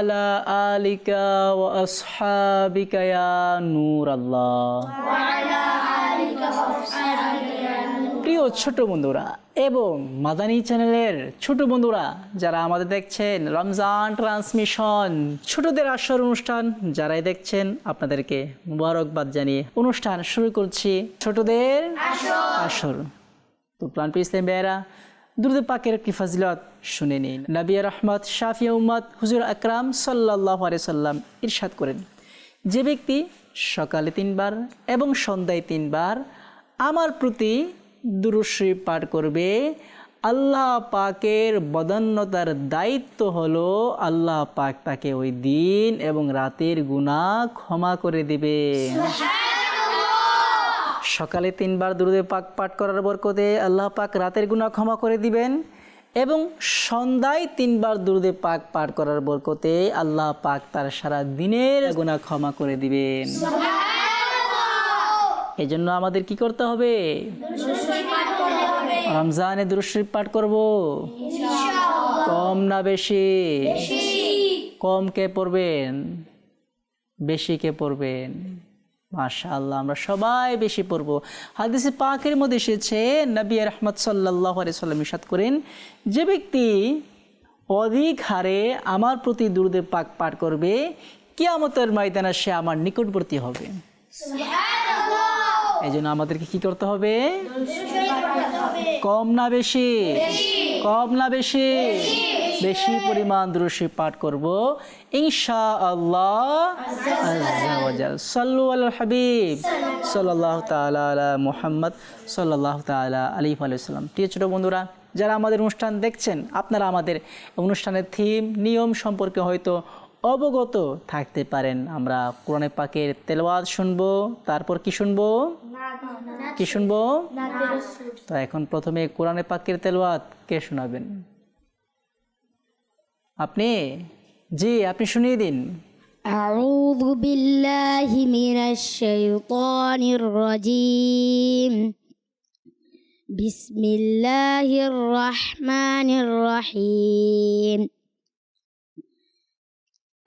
আলা আলিকা ওয়া আসহাবিকা নূর আল্লাহ প্রিয় ছোট বন্ধুরা এবং মাদানী চ্যানেলের ছোট বন্ধুরা যারা আমাদের দেখছেন রমজান ট্রান্সমিশন ছোটদের আসর অনুষ্ঠান যারাই দেখছেন আপনাদেরকে মুবারকবাদ জানিয়ে অনুষ্ঠান শুরু করছি ছোটদের আসর। তো প্লান্ট ইসলাম বেয়েরা দুরুদ পাকের একটি ফাজিলত শুনে নিন। নবিয়া রহমত শাফিয়া উম্মদ হুজুর আকরাম সাল্লাহ সাল্লাম ইরশাদ করেন। যে ব্যক্তি সকালে তিনবার এবং সন্ধ্যায় তিনবার আমার প্রতি দুরুশ্রী পাঠ করবে, আল্লাহ পাকের বদান্যতার দায়িত্ব হলো আল্লাহ পাক তাকে ওই দিন এবং রাতের গুণা ক্ষমা করে দেবে। সকালে তিনবার দুরুদে পাক পাঠ করার বরকতে আল্লাহ পাক রাতের গুণা ক্ষমা করে দিবেন এবং সন্ধ্যায় তিনবার দুরুদে পাক পাঠ করার বরকতে আল্লাহ পাক তার সারা দিনের গুনাহ ক্ষমা করে দিবেন। এই জন্য আমাদের কি করতে হবে? রমজানে দুরুশরীফ পাঠ করব? কম না বেশি। কম কে পড়বেন? বেশি কে পড়বেন? মাশাআল্লাহ আমরা সবাই বেশি পড়ব। হাদিসে পাকের মধ্যে এসেছে নবী রহমত সাল্লাহ সাল্লাম ইসাদ করেন যে ব্যক্তি অধিক হারে আমার প্রতি দুরুদে পাক পাঠ করবে কিয়ামতের ময়দানে সে আমার নিকটবর্তী হবে। এই জন্য আমাদেরকে কি করতে হবে? কম না বেশি। কম না বেশি? বেশি পরিমাণ দ্রুশি পাঠ করব। ইনশা আল্লাহ সাল্লু আল হাবিব। সাল্লাহ তালা আলা মুহাম্মদ। সাল্লাহ তালা আলী আলাইসাল্লাম প্রিয় ছোটো বন্ধুরা, যারা আমাদের অনুষ্ঠান দেখছেন, আপনারা আমাদের অনুষ্ঠানের থিম, নিয়ম সম্পর্কে হয়তো অবগত থাকতে পারেন আমরা কোরআনে পাকের তেলওয়াজ শুনবো তারপর কি শুনবো কি শুনবো তো এখন প্রথমে কোরআনে পাকের তেলওয়াত কে শোনাবেন আপনি জি আপনি শুনিয়ে দিন أعوذ بالله من الشيطان الرجيم بسم الله الرحمن الرحيم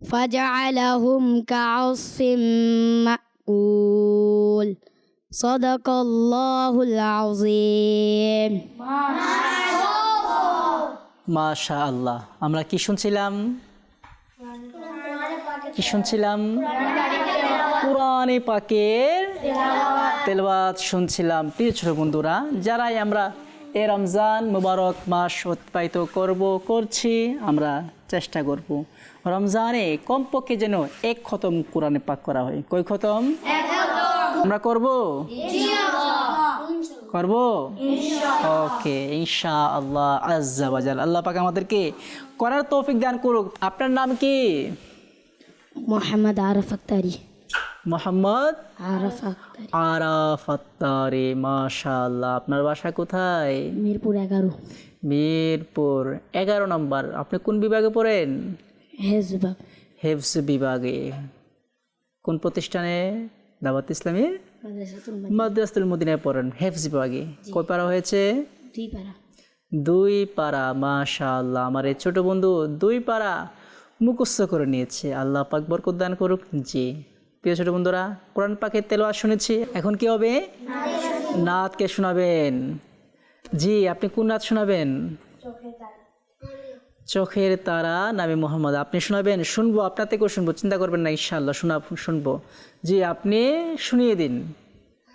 فجعلهم كعصف مأكول صدق الله العظيم মাশা আল্লাহ আমরা কি শুনছিলাম কি শুনছিলাম কোরআনে পাকের তেলবাদ শুনছিলাম প্রিয় ছোট বন্ধুরা যারাই আমরা এ রমজান মুবারক মাস অতিবাহিত করব করছি আমরা চেষ্টা করব। রমজানে কমপক্ষে যেন এক খতম কোরআনে পাক করা হয়। কই খতম? আমরা করব? করব? ওকে ইনশা আল্লাহ আজ্জাবাজাল আল্লাহ পাক আমাদেরকে করার তৌফিক দান করুক। আপনার নাম কি? মোহাম্মদ আরফ আক্তারি মোহাম্মদ আরাফ আত্তারি আপনার বাসা কোথায়? মিরপুর এগারো। মিরপুর এগারো নম্বর। আপনি কোন বিভাগে পড়েন? হেজবাগ হেফস বিভাগে। কোন প্রতিষ্ঠানে? দাওয়াত ইসলামী? মাদ্রাসাতুল মদিনায় পড়েন। হেফস বিভাগে। কয় পারা হয়েছে? দুই পাড়া। দুই পারা মাশাআল্লাহ। আমার এই ছোট বন্ধু দুই পারা মুখস্থ করে নিয়েছে। আল্লাহ পাক বরকত দান করুক। জি। প্রিয় ছোট বন্ধুরা কোরআন পাকের তেলোয়া শুনেছি। এখন কি হবে? নাতকে শোনাবেন। জি আপনি কোন নাচ শোনাবেন চোখের তারা নামে মোহাম্মদ আপনি শোনাবেন শুনবো আপনার থেকেও শুনবো চিন্তা করবেন না ইনশাআল্লাহ শোনা শুনবো জি আপনি শুনিয়ে দিন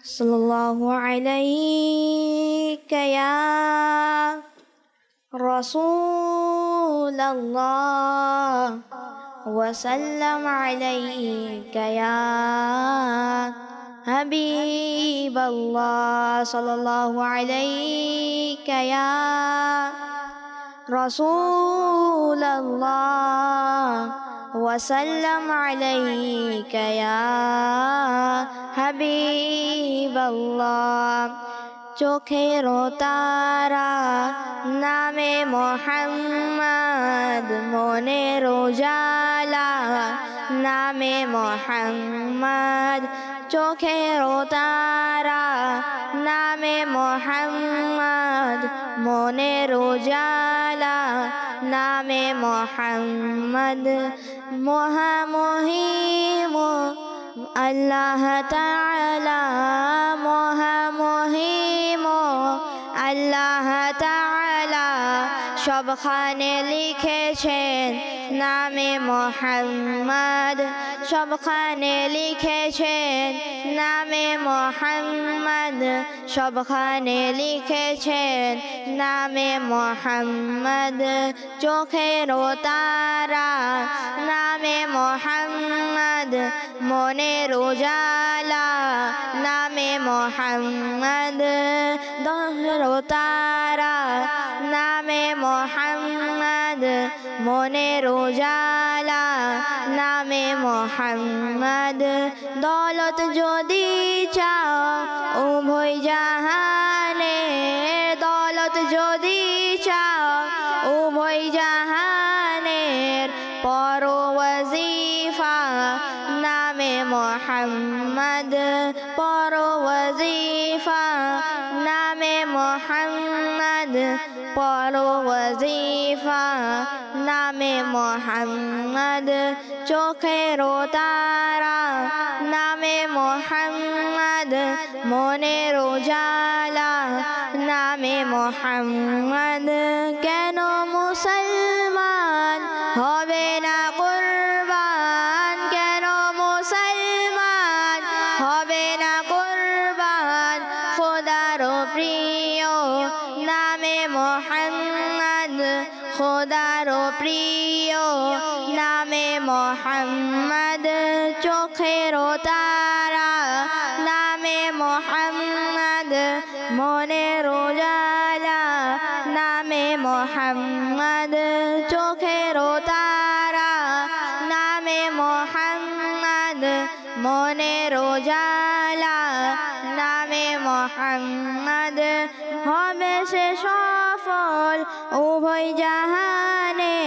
صلى الله عليك يا رسول الله وسلم عليك يا حبيب الله صلى الله عليك يا رسول الله وسلم عليك يا حبيب الله চোখের তারা নামে মোহাম্মদ মনের উজালা নামে মোহাম্মদ চোখের তারা, নামে মোহাম্মদ মনের উজালা নামে মোহাম্মদ, মহামহিম, আল্লাহ তালা মহামহিম, আল্লাহ তালা সবখানে লিখেছেন, নামে মোহাম্মদ সবখানে লিখেছেন নামে মোহাম্মদ। সবখানে লিখেছেন নামে মোহাম্মদ। চোখের তারা নামে মোহাম্মদ। মনের উজালা নামে মোহাম্মদ। দহর তারা নামে মোহাম্মদ। মনের রোজালা নামে মোহাম্মদ। দৌলত যদি চাও উভয় জাহানে তারা নামে মোহাম্মদ মনে রোজালা নামে মোহাম্মদ। কেন মুসলমান মোহাম্মদ হবে সে সফল উভয় জাহানে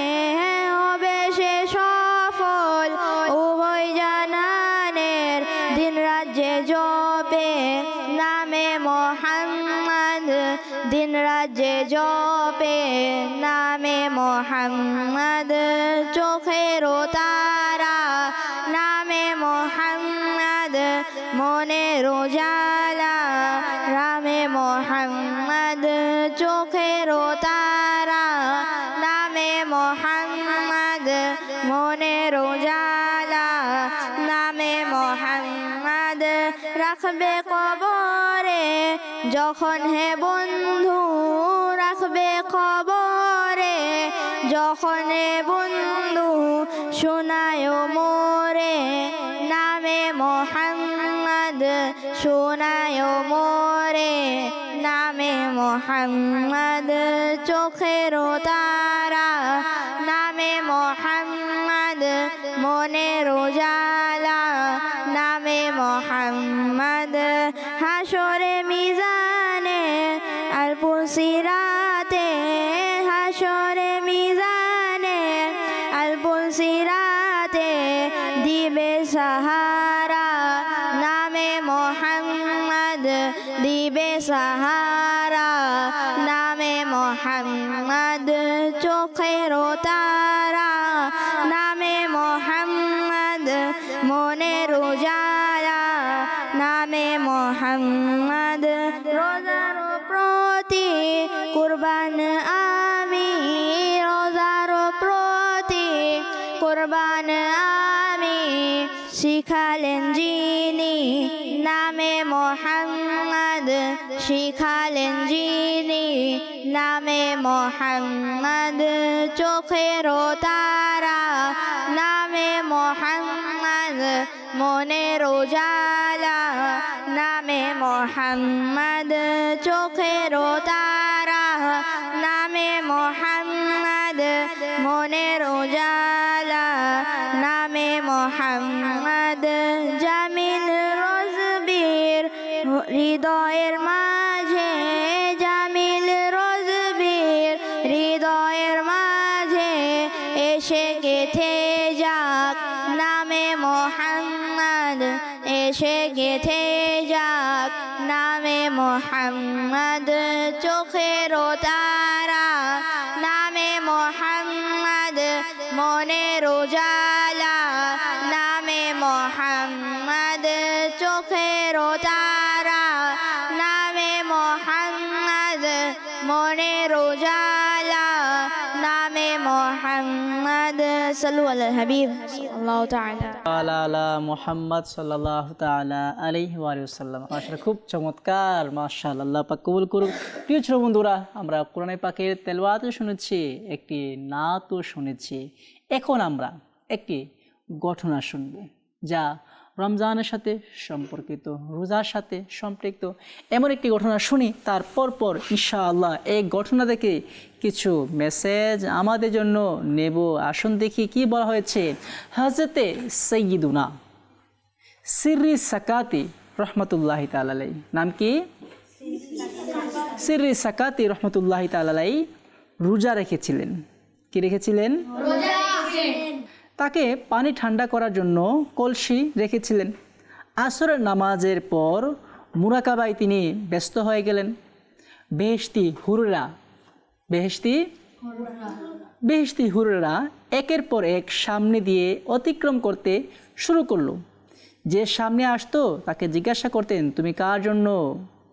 যখন হে বন্ধু রাখবে খবরে, যখন হে বন্ধু শোনায় মোরে, নামে মোহাম্মদ শোনায় মোরে, নামে মোহাম্মদ চোখের দিবে সাহারা নামে মোহাম্মদ চোখের তারা মোহাম্মদ চোখের তারা। নামে মোহাম্মদ মনের উজালা। নামে মোহাম্মদ চোখের তারা। চোখের তারা নামে মোহাম্মদ, মনের উজালা নামে মোহাম্মদ সাল্লু হাবিব। আল্লাহ তাআলা। আলা আলা মোহাম্মদ সাল্লাহ তালা আলাইহি খুব চমৎকার, মাশাআল্লাহ, আল্লাহ পাক কবুল করুক। প্রিয় ছোট বন্ধুরা, আমরা কোরআন পাকের তেলওয়াতও শুনেছি, একটি নাতও শুনেছি। এখন আমরা একটি ঘটনা শুনব, যা রমজানের সাথে সম্পর্কিত, রোজার সাথে সম্পৃক্ত। এমন একটি ঘটনা শুনি তারপর পর ইনশাআল্লাহ এই ঘটনা থেকে কিছু মেসেজ আমাদের জন্য নেব। আসুন দেখি কি বলা হয়েছে। হাজরতে সৈয়দুনা সিররি সাকাতি রহমতুল্লাহ তালাই নাম কি? সিররি সাকাতি রহমতুল্লাহ তালাই রোজা রেখেছিলেন। কি রেখেছিলেন? তাকে পানি ঠান্ডা করার জন্য কলসি রেখেছিলেন। আসরের নামাজের পর মুরাকাবায় তিনি ব্যস্ত হয়ে গেলেন। বেহেশতি হুররা, বেহেশতি বেহেশতি হুররা একের পর এক সামনে দিয়ে অতিক্রম করতে শুরু করল। যে সামনে আসতো তাকে জিজ্ঞাসা করতেন, তুমি কার জন্য?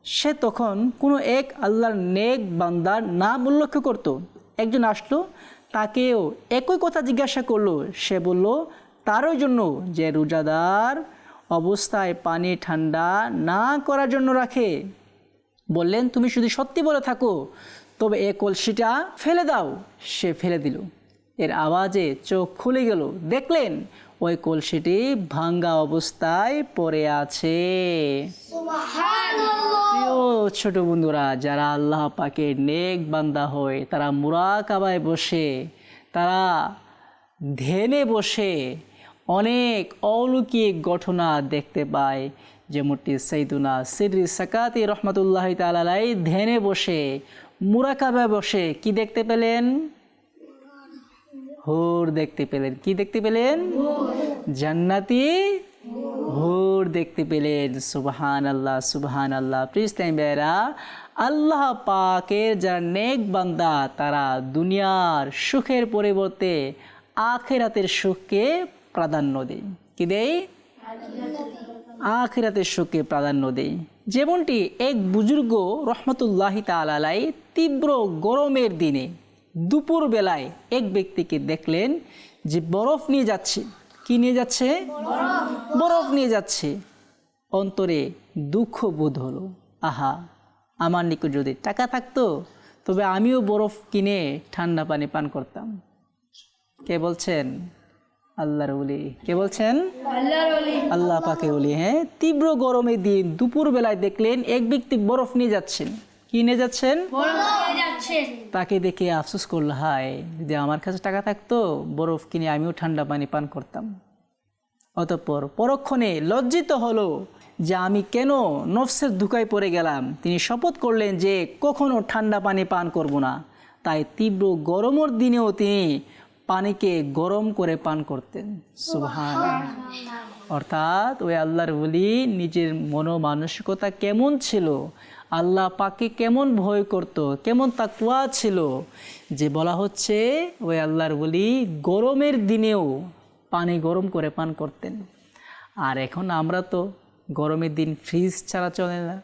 সে তখন কোনো এক আল্লাহর নেক বান্দার নাম উল্লেখ করতো। একজন আসলো তাকেও একই কথা জিজ্ঞাসা করল। সে বলল, তারই জন্য যে রোজাদার অবস্থায় পানি ঠান্ডা না করার জন্য রাখে। বললেন, তুমি শুধু সত্যি বলে থাকো, তবে এ কলসিটা ফেলে দাও। সে ফেলে দিল। এর আওয়াজে চোখ খুলে গেল। দেখলেন ওই কলসিটি ভাঙ্গা অবস্থায় পড়ে আছে। ছোট বন্ধুরা যারা আল্লাহ পাকে নেক বান্দা হয় তারা মুরাকাবায় বসে তারা ধ্যানে বসে অনেক অলৌকিক ঘটনা দেখতে পায়। যেমনটি সৈদুনা সিরি সাকাতি রহমতুল্লাহ তালাই ধ্যানে বসে মুরাকাবায় বসে কি দেখতে পেলেন? হুর দেখতে পেলেন। কি দেখতে পেলেন? জান্নাতি হুর দেখতে পেলেন। সুবহান আল্লাহ সুবহান আল্লাহ প্রিস্তাইম বেরা আল্লাহ পাকের যারা নেক বান্দা, তারা দুনিয়ার সুখের পরিবর্তে আখেরাতের সুখকে প্রাধান্য দেয়। কি দেয়? আখিরাতের সুখকে প্রাধান্য দেয়। যেমনটি এক বুজুর্গ রহমতুল্লাহি তালাই তীব্র গরমের দিনে দুপুর বেলায় এক ব্যক্তিকে দেখলেন যে বরফ নিয়ে যাচ্ছে। কি নিয়ে যাচ্ছে? বরফ নিয়ে যাচ্ছে। অন্তরে দুঃখ বোধ হলো। আহা আমার নিকট যদি টাকা থাকতো তবে আমিও বরফ কিনে ঠান্ডা পানি পান করতাম। কে বলছেন? আল্লাহর উলি কে বলছেন? আল্লাহ পাকে উলি হ্যাঁ তীব্র গরমের দিন দুপুর বেলায় দেখলেন এক ব্যক্তি বরফ নিয়ে যাচ্ছেন। কি নিয়ে যাচ্ছেন? তাকে দেখে আফসোস করল হায় যদি আমার কাছে টাকা থাকতো বরফ কিনে আমিও ঠান্ডা পানি পান করতাম। অতঃপর পরক্ষণে লজ্জিত হলো যে আমি কেন নফসের ধুকায় পড়ে গেলাম। তিনি শপথ করলেন যে কখনো ঠান্ডা পানি পান করব না। তাই তীব্র গরমের দিনেও তিনি পানিকে গরম করে পান করতেন। সুবহান অর্থাৎ ওই আল্লাহর বলি নিজের মনোমানসিকতা কেমন ছিল আল্লাহ পাকে কেমন ভয় করত কেমন তাকুয়া ছিল যে বলা হচ্ছে ওই আল্লাহর বলি গরমের দিনেও পানি গরম করে পান করতেন। আর এখন আমরা তো গরমের দিন ফ্রিজ ছাড়া চলে না।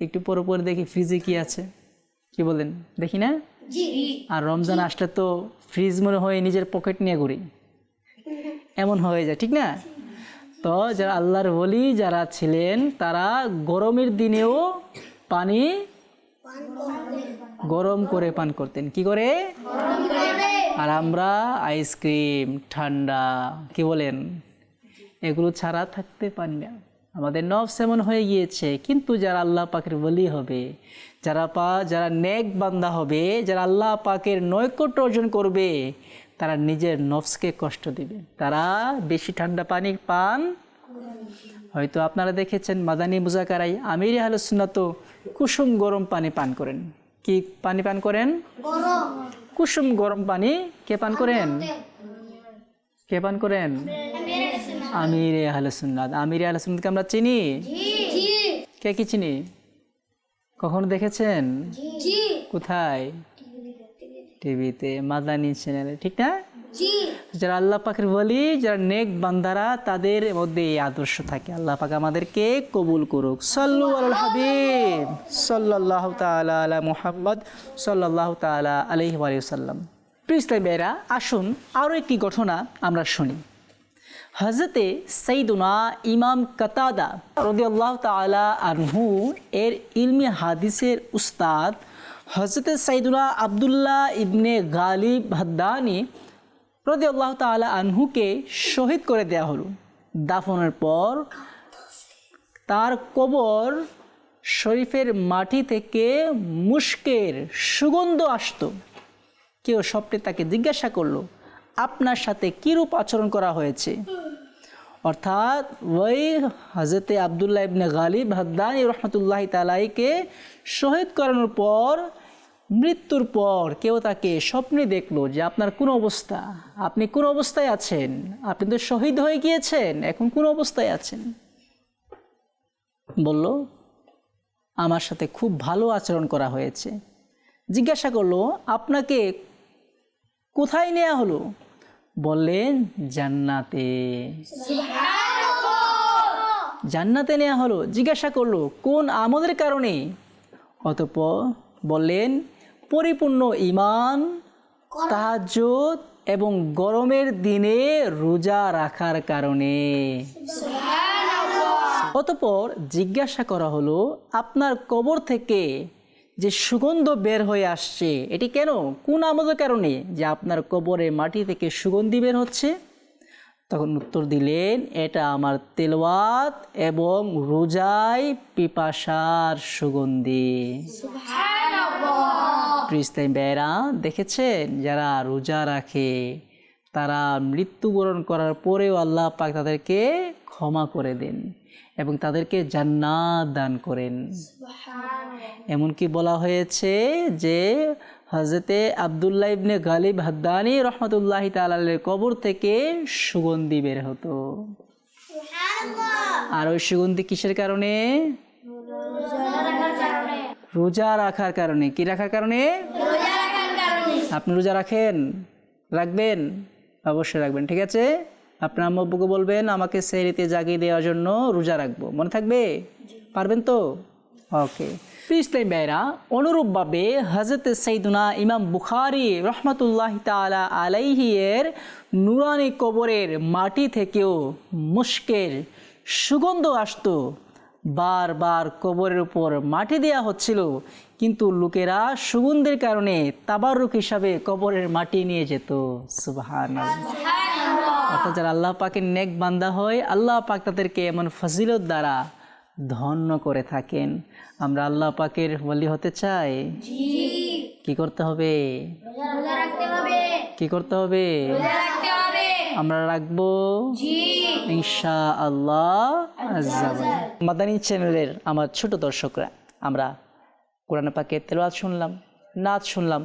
একটু পরে পরে দেখি ফ্রিজে কি আছে। কি বলেন? দেখি না? আর রমজান আসলে তো ফ্রিজ মনে হয় নিজের পকেট নিয়ে ঘুরি। এমন হয়ে যায় ঠিক না? তো যারা আল্লাহর বলি যারা ছিলেন তারা গরমের দিনেও পানি গরম করে পান করতেন। কি করে? আর আমরা আইসক্রিম ঠান্ডা কি বলেন? এগুলো ছাড়া থাকতে পারি না। আমাদের নফস এমন হয়ে গিয়েছে। কিন্তু যারা আল্লাহ পাকের বলি হবে যারা পা যারা নেক বান্দা হবে যারা আল্লাহ পাকের নৈকট্য অর্জন করবে তারা নিজের নফসকে কষ্ট দিবে। তারা বেশি ঠান্ডা পানি পান হয়তো আপনারা দেখেছেন মাদানী মুজাকারাই আমির আহলুসুন্নাত কুসুম গরম পানি পান করেন। কি পানি পান করেন? কুসুম গরম পানি কে পান করেন? কে পান করেন? আমির আহলুসুন্নাত আমির আহলুসুন্নাতকে আমরা চিনি? কে কি চিনি? কখনো দেখেছেন? কোথায়? টিভিতে। মাদানী চ্যানেলে। ঠিক না? যারা আল্লাহ পাকের বলি যারা নেক বান্দারা তাদের মধ্যে এই আদর্শ থাকে। আল্লাহ পাক আমাদেরকে কবুল করুক। সাল্লু আল হাবিব। সাল্লাল্লাহু তাআলা আলা মুহাম্মদ আলাইহি ওয়া সাল্লাম প্রিয় ইসলামী আসুন আরও একটি ঘটনা আমরা শুনি। হজরতে সৈদুনা ইমাম কাতাদা রদিয়াল্লাহ তালা আনহু এর ইলমি হাদিসের উস্তাদ হজরতে সৈদুনা আবদুল্লাহ ইবনে গালিব হাদ্দানি রদিয়াল্লাহ তালা আনহুকে শহীদ করে দেয়া হলো। দাফনের পর তার কবর শরীফের মাটি থেকে মুস্কের সুগন্ধ আসতো। কেউ স্বপ্নে তাকে জিজ্ঞাসা করল, আপনার সাথে কীরূপ আচরণ করা হয়েছে? অর্থাৎ ওই হজরতে আবদুল্লাহ ইবনে গালিব হাদ্দানি রহমতুল্লাহ তালাইকে শহীদ করানোর পর মৃত্যুর পর কেউ তাকে স্বপ্নে দেখল যে আপনার কোন অবস্থা? আপনি কোন অবস্থায় আছেন? আপনি তো শহীদ হয়ে গিয়েছেন এখন কোন অবস্থায় আছেন? বলল আমার সাথে খুব ভালো আচরণ করা হয়েছে। জিজ্ঞাসা করল আপনাকে কোথায় নেওয়া হলো? বললেন জান্নাতে। জান্নাতে নেওয়া হলো। জিজ্ঞাসা করল কোন আমলের কারণে? অতঃপর বললেন পরিপূর্ণ ইমান তাহাজ্জুদ এবং গরমের দিনে রোজা রাখার কারণে। অতপর জিজ্ঞাসা করা হলো আপনার কবর থেকে যে সুগন্ধ বের হয়ে আসছে এটি কেন? কোন আমাদের কারণে যে আপনার কবরে মাটি থেকে সুগন্ধি বের হচ্ছে? তখন উত্তর দিলেন এটা আমার তেলওয়াত এবং রোজায় পিপাসার সুগন্ধি। ক্রিস্তান বেড়া দেখেছেন? যারা রোজা রাখে তারা মৃত্যুবরণ করার পরেও আল্লাহ পাক তাদেরকে ক্ষমা করে দেন এবং তাদেরকে জান্নাত দান করেন। এমনকি বলা হয়েছে যে হজরতে আবদুল্লাহ ইবনে গালিব হাদ্দানি রহমতুল্লাহ তালের কবর থেকে সুগন্ধি বের হতো। আর ওই সুগন্ধি কিসের কারণে? রোজা রাখার কারণে কি রাখার কারণে? আপনি রোজা রাখেন? রাখবেন? অবশ্যই রাখবেন ঠিক আছে? আপনার আম্মু আব্বুকে বলবেন আমাকে সেরিতে জাগিয়ে দেওয়ার জন্য রোজা রাখব। মনে থাকবে? পারবেন তো? ওকে। ইসলাম ভাইরা অনুরূপভাবে হজরত সৈদুনা ইমাম বুখারি রহমতুল্লাহ তালা আলাইহিয়ের নুরানি কবরের মাটি থেকেও মুশকের সুগন্ধ আসতো। বারবার কবরের উপর মাটি দেয়া হচ্ছিল। কিন্তু লোকেরা সুগন্ধের কারণে তাবারুক হিসাবে কবরের মাটি নিয়ে যেত। সুবাহান অর্থাৎ যারা আল্লাহ পাকের নেক বান্দা হয় আল্লাহ পাক তাদেরকে এমন ফজিলত দ্বারা ধন্য করে থাকেন। আমরা আল্লাহ পাকের বলি হতে চাই। কি করতে হবে? কি করতে হবে? আমরা রাখব। ইনশা আল্লাহ মাদানী চ্যানেলের আমার ছোট দর্শকরা আমরা কোরআন পাকে তেলাওয়াত শুনলাম নাচ শুনলাম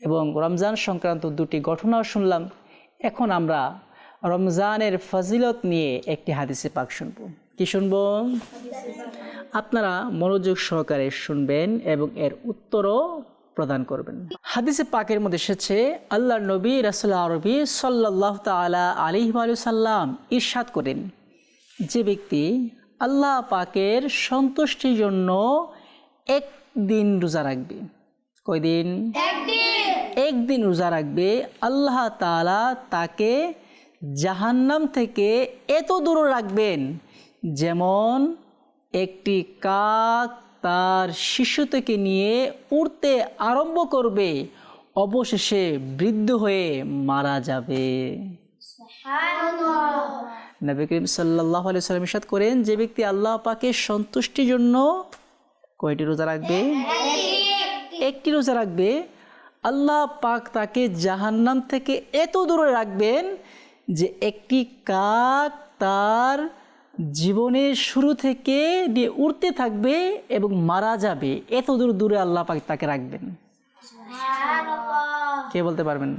এবং রমজান সংক্রান্ত দুটি ঘটনাও শুনলাম। এখন আমরা রমজানের ফজিলত নিয়ে একটি হাদিসে পাক শুনব। কি শুনব? আপনারা মনোযোগ সহকারে শুনবেন এবং এর উত্তরও প্রদান করবেন। হাদিসে পাকের মধ্যে এসেছে আল্লাহ নবী রাসুল্লাহ আরবি সাল্লাহ তালা আলিহ সাল্লাম ইরশাদ করেন যে ব্যক্তি আল্লাহ পাকের সন্তুষ্টির জন্য একদিন রোজা রাখবে। কয়দিন? একদিন। রোজা রাখবে। আল্লাহ তালা তাকে জাহান্নাম থেকে এত দূরে রাখবেন যেমন একটি কাক তার শিশু থেকে নিয়ে উড়তে আরম্ভ করবে অবশেষে বৃদ্ধ হয়ে মারা যাবে। নবী করিম সাল্লাহ সাল্লাম ইসাদ করেন যে ব্যক্তি আল্লাহ পাকে সন্তুষ্টির জন্য কয়টি রোজা রাখবে? একটি রোজা রাখবে। আল্লাহ পাক তাকে জাহান্নাম থেকে এত দূরে রাখবেন যে একটি কাক তার জীবনের শুরু থেকে দিয়ে উড়তে থাকবে এবং মারা যাবে। এত দূর দূরে আল্লাহ পাক তাকে রাখবেন। কে বলতে পারবেন?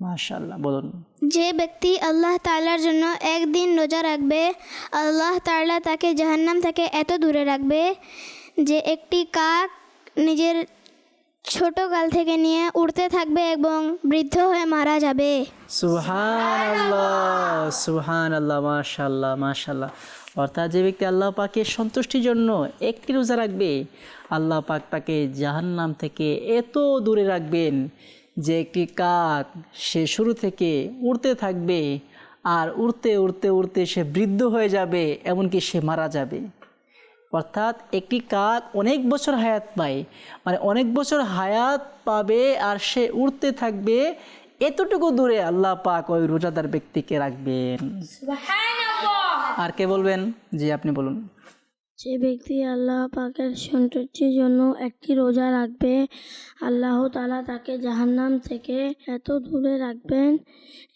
মাশাল্লাহ বলুন। যে ব্যক্তি আল্লাহ তাআলার জন্য একদিন রোজা রাখবে আল্লাহ তাআলা তাকে জাহান্নাম থেকে এত দূরে রাখবে যে একটি কাক নিজের ছোট কাল থেকে নিয়ে উড়তে থাকবে এবং বৃদ্ধ হয়ে মারা যাবে। সুহান আল্লাহ আল্লাহ মাশাল্লাহ মাশাল্লাহ অর্থাৎ যে ব্যক্তি আল্লাহ পাকের সন্তুষ্টির জন্য একটি রোজা রাখবে, আল্লাহ পাক তাকে জাহান্নাম থেকে এত দূরে রাখবেন যে একটি কাক সে শুরু থেকে উড়তে থাকবে আর উড়তে উড়তে উড়তে সে বৃদ্ধ হয়ে যাবে, এমনকি সে মারা যাবে। অর্থাৎ একটি কাক অনেক বছর হায়াত পায়। মানে অনেক বছর হায়াত পাবে আর সে উড়তে থাকবে এতটুকু দূরে আল্লাহ পাক ওই রোজাদার ব্যক্তিকে রাখবেন। আর কে বলবেন? জি আপনি বলুন। যে ব্যক্তি আল্লাহ পাকের সন্তুষ্টির জন্য একটি রোজা রাখবে আল্লাহ তালা তাকে জাহান্নাম থেকে এত দূরে রাখবেন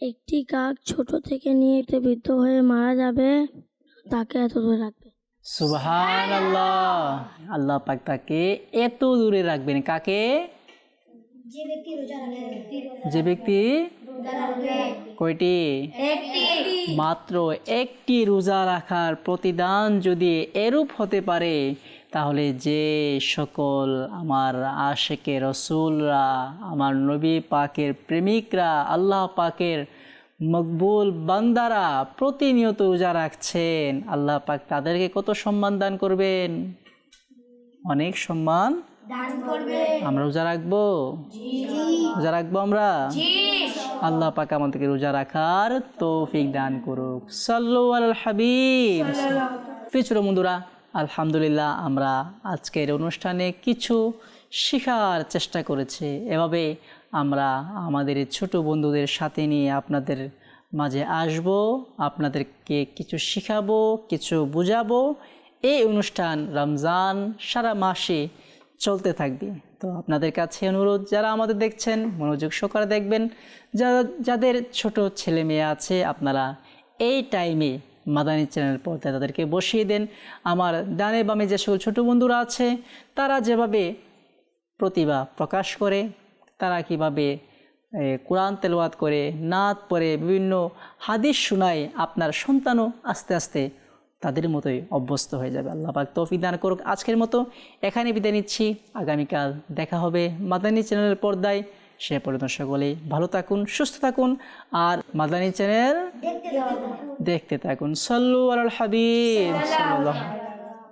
একটি কাক ছোট থেকে নিয়ে এতে বৃদ্ধ হয়ে মারা যাবে তাকে এত দূরে রাখবে সুবহান আল্লাহ আল্লাহ পাক তাকে এত দূরে রাখবেন। কাকে? যে ব্যক্তি কয়টি? মাত্র একটি রোজা রাখার প্রতিদান যদি এরূপ হতে পারে তাহলে যে সকল আমার আশেকে রসুলরা আমার নবী পাকের প্রেমিকরা আল্লাহ পাকের মকবুল বান্দারা প্রতিনিয়ত রোজা রাখছেন। আল্লাহ পাক তাদেরকে কত সম্মান দান করবেন? অনেক সম্মান আমরা রোজা রাখব? রোজা রাখব আমরা? আল্লাহ পাক আমাদেরকে রোজা রাখার তৌফিক দান করুক। সাল্লু আল হাবিব। পিছুর বন্ধুরা আলহামদুলিল্লাহ আমরা আজকের অনুষ্ঠানে কিছু শেখার চেষ্টা করেছি। এভাবে আমরা আমাদের ছোট বন্ধুদের সাথে নিয়ে আপনাদের মাঝে আসব, আপনাদেরকে কিছু শেখাবো, কিছু বুঝাবো। এই অনুষ্ঠান রমজান সারা মাসে চলতে থাকবে। তো আপনাদের কাছে অনুরোধ, যারা আমাদের দেখছেন, মনোযোগ সহকারে দেখবেন যাদের ছোট ছেলে মেয়ে আছে, আপনারা এই টাইমে মাদানী চ্যানেল পর্দায় তাদেরকে বসিয়ে দেন। আমার ডানে বামে যে সকল ছোটো বন্ধুরা আছে, তারা যেভাবে প্রতিভা প্রকাশ করে তারা কীভাবে কোরআন তেলাওয়াত করে, নাত পরে বিভিন্ন হাদিস শোনায় আপনার সন্তানও আস্তে আস্তে তাদের মতোই অভ্যস্ত হয়ে যাবে। আল্লাহ পাক তৌফিক দান করুক। আজকের মতো এখানে বিদায় নিচ্ছি। আগামীকাল দেখা হবে মাদানী চ্যানেলের পর্দায়। সে পর্যন্ত সকলেই ভালো থাকুন, সুস্থ থাকুন আর মাদানী চ্যানেল দেখতে থাকুন। সল্লু আল হাবিব।